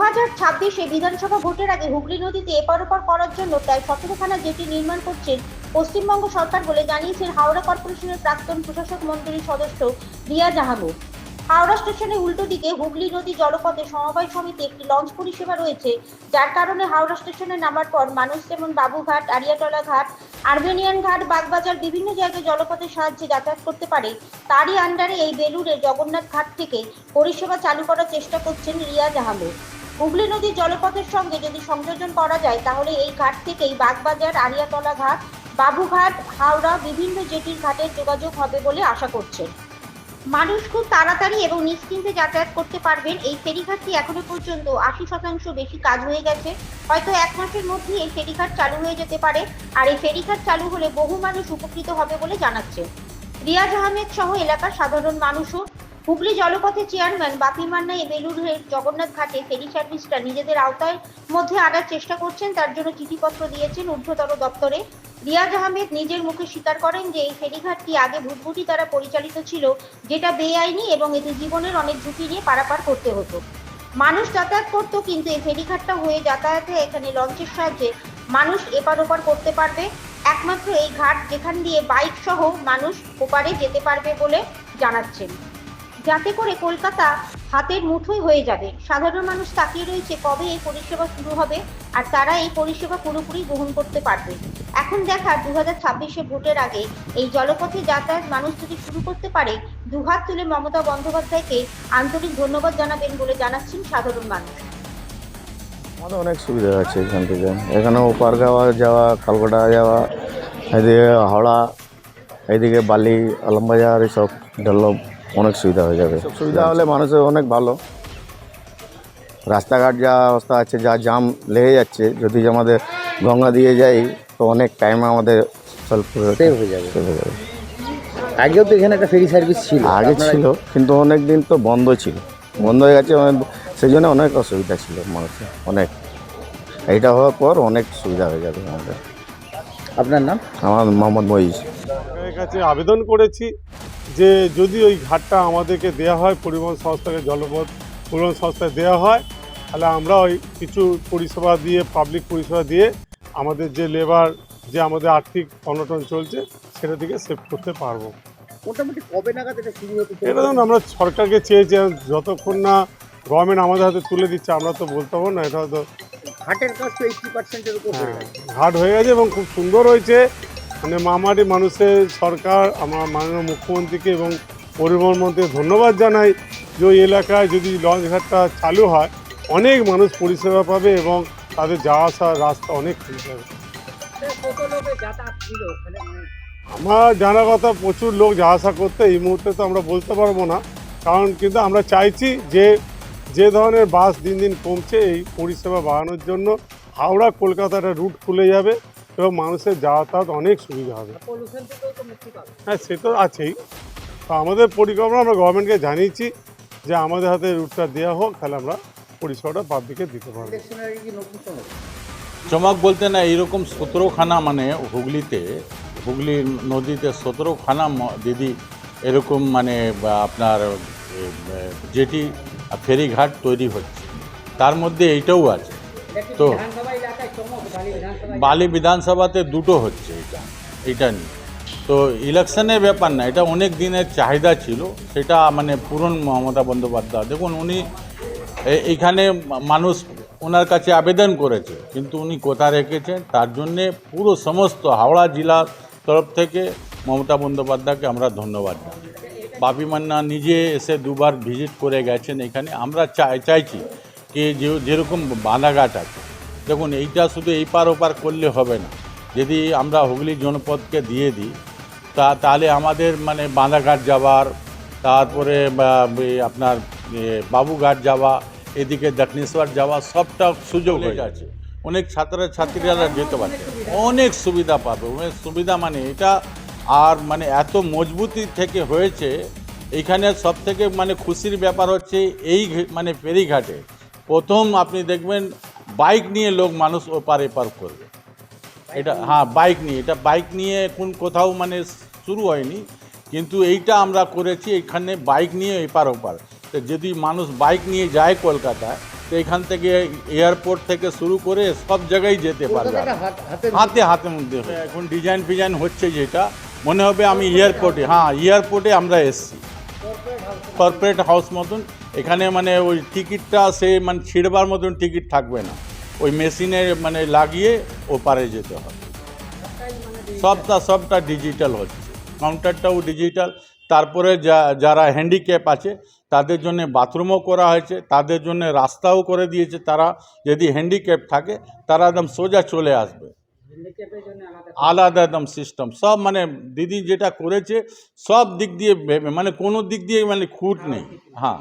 হাজার ছাব্বিশে বিধানসভা ভোটের আগে হুগলি নদীতে এপার ওপার করার জন্য প্রায় সতেরোখানা জেটি নির্মাণ করছেন পশ্চিমবঙ্গ সরকার বলে জানিয়েছেন হাওড়া কর্পোরেশনের প্রাক্তন প্রশাসক মন্ডলীর সদস্য রিয়া জাহানু হাওড়া স্টেশনের উল্টো দিকে হুগলি নদী জলপথে সমবায় সমিতি একটি লঞ্চ পরিষেবা রয়েছে, যার কারণে হাওড়া স্টেশনে নামার পর মানুষ যেমন বাবুঘাট আরিয়াটলা ঘাট আর্মেনিয়ান ঘাট, বাগবাজার বিভিন্ন জায়গায় জলপথের সাহায্যে যাতায়াত করতে পারে, তারই আন্ডারে এই বেলুড়ের জগন্নাথ ঘাট থেকে পরিষেবা চালু করার চেষ্টা করছেন রিয়া জাহানু হুগলি নদীর জলপথের সঙ্গে যদি সংযোজন করা যায়, তাহলে এই ঘাট থেকেই বাগবাজার আরিয়াতলা ঘাট, বাবুঘাট, হাওড়া বিভিন্ন জেটির ঘাটের যোগাযোগ হবে বলে আশা করছেন মানুষ খুব তাড়াতাড়ি এবং নিশ্চিন্তে যাতায়াত করতে পারবেন। এই ফেরিঘাটটি এখনও পর্যন্ত আশি শতাংশ বেশি কাজ হয়ে গেছে। হয়তো এক মাসের মধ্যেই এই ফেরিঘাট চালু হয়ে যেতে পারে। আর এই ফেরিঘাট চালু হলে বহু মানুষ উপকৃত হবে বলে জানাচ্ছে। রিয়াজ আহমেদ সহ এলাকার সাধারণ মানুষও হুগলি জলপথের চেয়ারম্যান বাপি মান্না এই বেলুড়ের জগন্নাথ ঘাটে ফেরি সার্ভিসটা নিজেদের আওতায় মধ্যে আনার চেষ্টা করছেন। তার জন্য চিঠিপত্র দিয়েছেন ঊর্ধ্বতর দপ্তরে। রিয়াজ আহমেদ নিজের মুখে স্বীকার করেন যে এই ফেরিঘাটটি আগে ভুটভুটি দ্বারা পরিচালিত ছিল, যেটা বেআইনি এবং এতে জীবনের অনেক ঝুঁকি নিয়ে পারাপার করতে হতো। মানুষ যাতায়াত করতো, কিন্তু এই ফেরিঘাটটা হয়ে যাতায়াতে এখানে লঞ্চের সাহায্যে মানুষ এপার ওপার করতে পারবে। একমাত্র এই ঘাট যেখান দিয়ে বাইক সহ মানুষ ওপারে যেতে পারবে বলে জানাচ্ছেন। যাতে করে কলকাতা হাতের মুঠোয় হয়ে যাবে। সাধারণ মানুষ তাকিয়ে রয়েছে কবে এই পরিষেবা শুরু হবে আর তারা এই পরিষেবা পুরোপুরি গ্রহণ করতে পারবে। এখন দেখা দু হাজার ছাব্বিশে ভোটের আগে এই জলপথে যাতায়াত মানুষ যদি শুরু করতে পারে, দুহাত তুলে মমতা বন্দ্যোপাধ্যায়কে আন্তরিক ধন্যবাদ জানাবেন বলে জানাচ্ছেন সাধারণ মানুষ। আমাদের অনেক সুবিধা আছে এখান থেকে। এখানে ওপার যাওয়া যাওয়া, কালকাটা যাওয়া, এদিকে হাওড়া, এদিকে বালি, আলমবাজার, এসব ডেভেলপ অনেক সুবিধা হয়ে যাবে। সুবিধা হলে মানুষের অনেক ভালো। রাস্তাঘাট যা অবস্থা আছে যা জাম লেগে যাচ্ছে যদি আমাদের গঙ্গা দিয়ে যাই তো অনেক টাইম আমাদের সলভ সেভ হয়ে যাবে। হয়ে যাবে। আগেও তো এখানে একটা ফেরি সার্ভিস ছিল। আগে ছিল কিন্তু অনেক দিন তো বন্ধ ছিল। বন্ধ হয়ে গেছে সেই জন্য অনেক অসুবিধা ছিল মানুষের অনেক। এইটা হওয়ার পর অনেক সুবিধা হয়ে যাবে আমাদের। আপনার নাম? আমার মোহাম্মদ মহিজ কাছে আবেদন করেছি যে যদি ওই ঘাটটা আমাদেরকে দেওয়া হয় পরিবহন সংস্থাকে জলপথ পরিবহন সংস্থায় দেওয়া হয় তাহলে আমরা ওই কিছু পরিষেবা দিয়ে পাবলিক পরিষেবা দিয়ে আমাদের যে লেবার যে আমাদের আর্থিক অনটন চলছে সেটা থেকে সেভ করতে পারব। মোটামুটি কবে নাগাদ এটা শুরু হতে এটা ধরুন আমরা সরকারকে চেয়েছি যতক্ষণ না গভর্নমেন্ট আমাদের হাতে তুলে দিচ্ছে আমরা তো বলতে পারব না এটা হয়তো ঘাটের কাজ তো এইটটি পার্সেন্টের উপর হ্যাঁ, ঘাট হয়ে গেছে এবং খুব সুন্দর হয়েছে। মানে মামাটি মানুষের সরকার, আমার মাননীয় মুখ্যমন্ত্রীকে এবং পরিবহন মন্ত্রীকে ধন্যবাদ জানাই যে ওই এলাকায় যদি লঞ্চ ঘাটটা চালু হয়, অনেক মানুষ পরিষেবা পাবে এবং তাদের যাওয়া আসার রাস্তা অনেক খুলে যাবে আমার জানা কথা, প্রচুর লোক যাওয়া আসা করতে এই মুহূর্তে তো আমরা বলতে পারব না, কারণ কিন্তু আমরা চাইছি যে যে ধরনের বাস দিন দিন কমছে এই পরিষেবা বাড়ানোর জন্য। হাওড়া কলকাতার রুট খুলে যাবে। এবং মানুষের যাতায়াত অনেক সুবিধা হবে। হ্যাঁ সে তো আছেই। তো আমাদের পরিকল্পনা আমরা গভর্নমেন্টকে জানিয়েছি যে আমাদের হাতে রুটটা দেওয়া হোক তাহলে আমরা পরিষেবাটা পাবলিকে দিতে পারব। চমক বলতে না এইরকম সতেরোখানা মানে হুগলিতে হুগলি নদীতে সতেরোখানা দিদি এরকম মানে আপনার যেটি ফেরিঘাট তৈরি হচ্ছে। তার মধ্যে এইটাও আছে। তো বালি বিধানসভাতে দুটো হচ্ছে এটা এটা নিয়ে। তো ইলেকশনের ব্যাপার না, এটা অনেক দিনের চাহিদা ছিল, সেটা মানে পূরণ মমতা বন্দ্যোপাধ্যায়। দেখুন, উনি এখানে মানুষ ওনার কাছে আবেদন করেছে, কিন্তু উনি কোথা রেখেছেন? তার জন্যে পুরো সমস্ত হাওড়া জেলার তরফ থেকে মমতা বন্দ্যোপাধ্যায়কে আমরা ধন্যবাদ জানাই। বাপি মান্না নিজে এসে দুবার ভিজিট করে গেছেন এখানে। আমরা চাই, চাইছি কি যেরকম বাঁধাঘাট আছে দেখুন, এইটা শুধু এই পার ওপার করলে হবে না। যদি আমরা হুগলি জনপদকে দিয়ে দিই, তা তাহলে আমাদের মানে বাঁধাঘাট যাওয়ার, তারপরে আপনার বাবুঘাট যাওয়া, এদিকে দক্ষিণেশ্বর যাওয়া সবটা সুযোগ হয়ে যাচ্ছে অনেক ছাত্রছাত্রীরা যেতে পারছে। অনেক সুবিধা পাবে। অনেক সুবিধা মানে এটা আর মানে এত মজবুতি থেকে হয়েছে এইখানে সব থেকে মানে খুশির ব্যাপার হচ্ছে এই মানে ফেরিঘাটে। প্রথম আপনি দেখবেন বাইক নিয়ে লোক মানুষ ওপার এপার করবে। এটা হ্যাঁ বাইক নিয়ে এটা বাইক নিয়ে কোন কোথাও মানে শুরু হয়নি কিন্তু এইটা আমরা করেছি এখানে বাইক নিয়ে এপার ওপার তো যদি মানুষ বাইক নিয়ে যায় কলকাতায় তো এখান থেকে এয়ারপোর্ট থেকে শুরু করে সব জায়গায় যেতে পারবে হাতে হাতে মধ্যে এখন ডিজাইন ফিজাইন হচ্ছে যেটা মনে হবে আমি এয়ারপোর্টে হ্যাঁ এয়ারপোর্টে আমরা এসছি। কর্পোরেট হাউস মতন, এখানে মানে ওই টিকিটটা সে মানে ছিঁড়বার মতন টিকিট থাকবে না। ওই মেশিনে মানে লাগিয়ে ও পারে যেতে হবে। সবটা সবটা ডিজিটাল হচ্ছে। কাউন্টারটাও ডিজিটাল তারপরে যারা হ্যান্ডিক্যাপ আছে, তাদের জন্য বাথরুমও করা হয়েছে। তাদের জন্য রাস্তাও করে দিয়েছে। তারা যদি হ্যান্ডিক্যাপ থাকে, তারা একদম সোজা চলে আসবে। আলাদা একদম সিস্টেম। সব মানে দিদি যেটা করেছে সব দিক দিয়ে ভেবে মানে কোনো দিক দিয়ে মানে খুঁট নেই। হ্যাঁ।